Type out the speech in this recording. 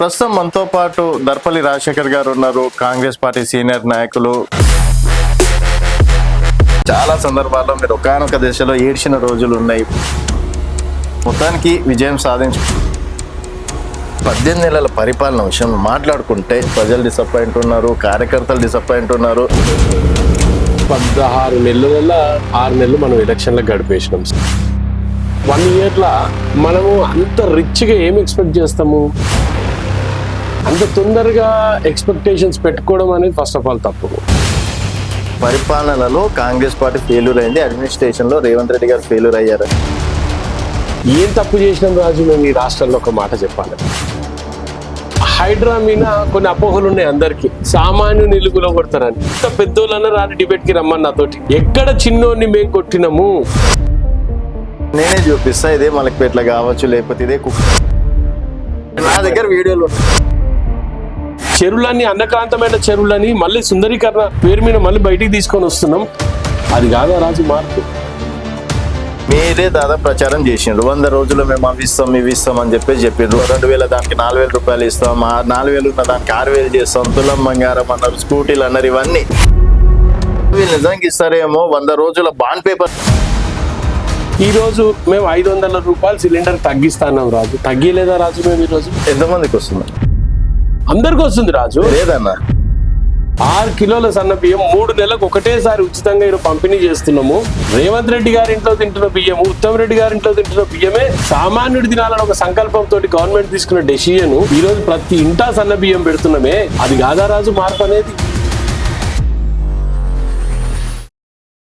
ప్రస్తుతం మనతో పాటు దర్పల్లి రాజశేఖర్ గారు ఉన్నారు. కాంగ్రెస్ పార్టీ సీనియర్ నాయకులు. చాలా సందర్భాల్లో మీరు ఒకనొక దశలో ఏడ్చిన రోజులు ఉన్నాయి. మొత్తానికి విజయం సాధించు పద్దెనిమిది నెలల పరిపాలన విషయం మాట్లాడుకుంటే ప్రజలు డిసప్పాయింట్ ఉన్నారు కార్యకర్తలు డిసప్పాయింట్ ఉన్నారు. పదహారు నెలల ఆరు నెలలు మనం ఎలక్షన్లకు గడిపేసినాం. వన్ ఇయర్లో మనము అంత రిచ్గా ఏం ఎక్స్పెక్ట్ చేస్తాము? అంత తొందరగా ఎక్స్పెక్టేషన్స్ పెట్టుకోవడం అనేది ఫస్ట్ ఆఫ్ ఆల్ తప్పు. పరిపాలనలో కాంగ్రెస్ పార్టీ ఫెయిల్యూర్ అయింది అడ్మినిస్ట్రేషన్లో రేవంత్ రెడ్డి గారు ఫెయిల్యూర్ అయ్యారు. ఏం తప్పు చేసినాం రాజు? మేము ఈ రాష్ట్రంలో ఒక మాట చెప్పాలి. హైడ్రా మీద కొన్ని అపోహలు ఉన్నాయి అందరికి. సామాన్య నిలుగులో కొడతారని. ఇంత పెద్దోళ్ళన్న రాని డిబేట్కి రమ్మని నాతోటి. ఎక్కడ చిన్నోన్ని మేము కొట్టినాము? నేనే చూపిస్తా ఇదే మలక్పేట్ల కావచ్చు లేకపోతే ఇదే కుక్క నా దగ్గర వీడియోలు ఉన్నాయి. చెరువులన్నీ అన్నకాంతమైన చెరువులని మళ్ళీ సుందరీకరణ పేరు మీద మళ్ళీ బయటికి తీసుకొని వస్తున్నాం. అది కాదా రాజు మార్పు? మీరే దాదాపు ప్రచారం చేసిండ్రు. వంద రోజులు మేము అవి ఇస్తాం ఇవి ఇస్తాం అని చెప్పేసి చెప్పిండ్రు రెండు వేల దానికి నాలుగు వేల రూపాయలు ఇస్తాం ఆ నాలుగు వేలు ఉన్న దానికి ఆరు వేలు చేస్తాం. తులం బంగారం అన్నారు స్కూటీలు అన్నారు ఇవన్నీ. వీళ్ళు నిజంగా ఇస్తారేమో వంద రోజుల బాండ్ పేపర్ ఈ రోజు మేము ఐదు వందల రూపాయలు సిలిండర్ తగ్గిస్తాన్నాం రాజు. తగ్గిలేదా రాజు మేము ఈ రోజు? ఎంతమందికి వస్తుంది? అందరికి వస్తుంది రాజు. లేదన్నా. ఆరు కిలోల సన్న బియ్యం మూడు నెలలకు ఒకటేసారి ఉచితంగా ఈరోజు పంపిణీ చేస్తున్నాము. రేవంత్ రెడ్డి గారి ఇంట్లో తింటున్న బియ్యం ఉత్తమ్ రెడ్డి గారి ఇంట్లో తింటున్న బియ్యమే సామాన్యుడి తినాలని ఒక సంకల్పంతో గవర్నమెంట్ తీసుకున్న డెసిషన్ ఈ రోజు ప్రతి ఇంటా సన్న బియ్యం పెడుతున్నామే. అది కాదా రాజు మార్పు అనేది?